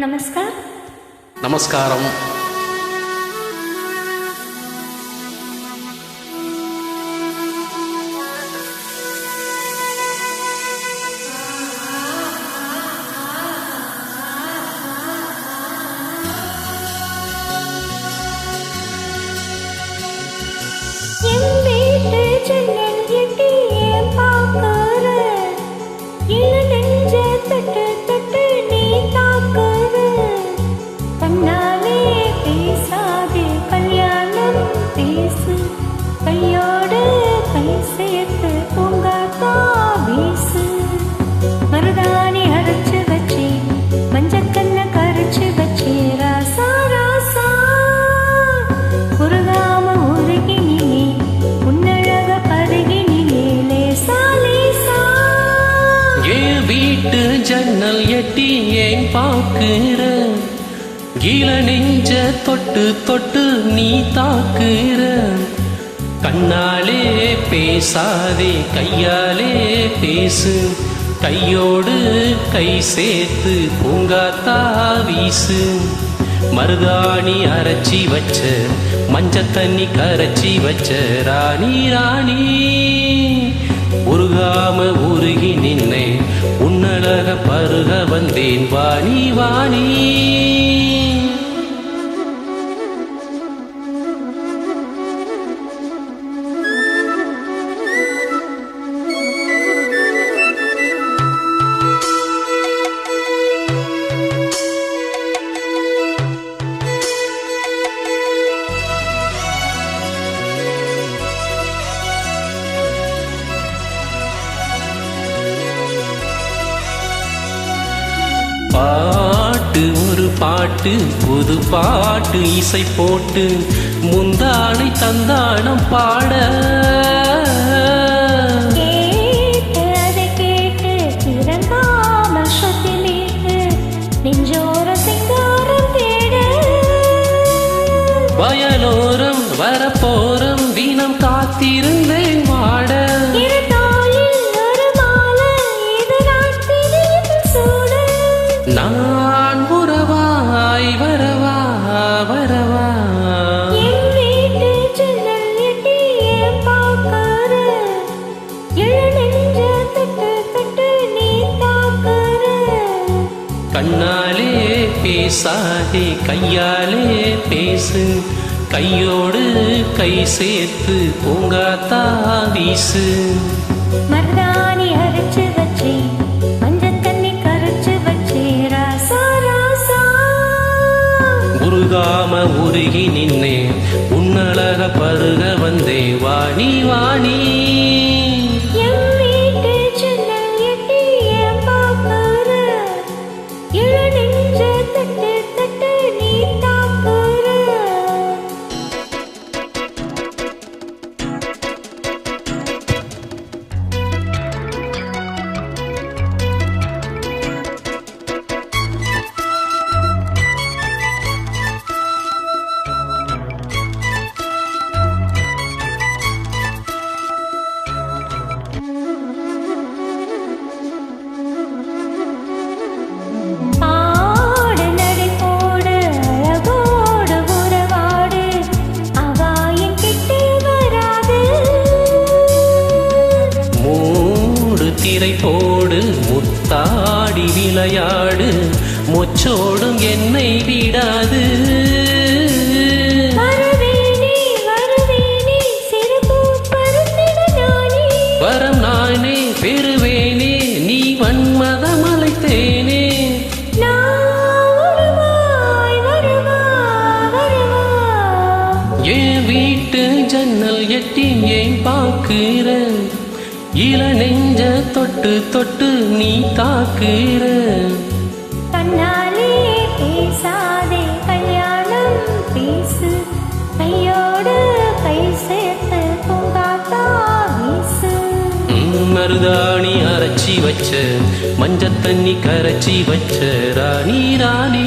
నమస్కారం. నమస్కారం. வீட்டு ஜன்னல் எட்டி ஏன் பார்க்கிற? கீழ நெஞ்ச தொட்டு தொட்டு நீ தாக்குற. கண்ணாலே பேசாதே கையாலே பேசு. கையோடு கை சேர்த்து பூங்காத்தா வீசு. மருதாணி அரைச்சி வச்ச மஞ்ச தண்ணி கரைச்சி வச்ச ராணி ராணி. உருகாம உருகி நின்னேன். வந்தேன் வாணி வாணி. பாட்டு புது பாட்டு இசை போட்டு முந்தானை தந்தானம் பாட. வயலோரம் வரப்போரம் தினம் காத்திருந்தேன் கண்ணாலே பேசாதே கையாலே பேசு கையோடு கை சேர்த்து பூங்காத்தா வீசு மருதாணி அரைச்சு வச்சே, மஞ்சள் தண்ணி கரைச்சு வச்சே, ராசா, ராசா. உருகாம உருகி நின்னே மூடு திரை போடு முத்தாடி விளையாடு மொச்சோடும் என்னை விடாது. வரம் நானே பெறுவேனே நீ வன்மதம் அழைத்தேனே என் வீட்டு ஜன்னல் எட்டி ஏன் பாக்குற இள நெஞ்ச தொட்டு தொட்டு நீ தாக்குற. கண்ணாலே பேசாதே கல்யாணம் பேசு. கையோடு கை சேர்த்து பூங்காத்தா வீசு. மருதாணி அரைச்சி வச்ச மஞ்ச தண்ணி கரைச்சி வச்ச ராணி ராணி.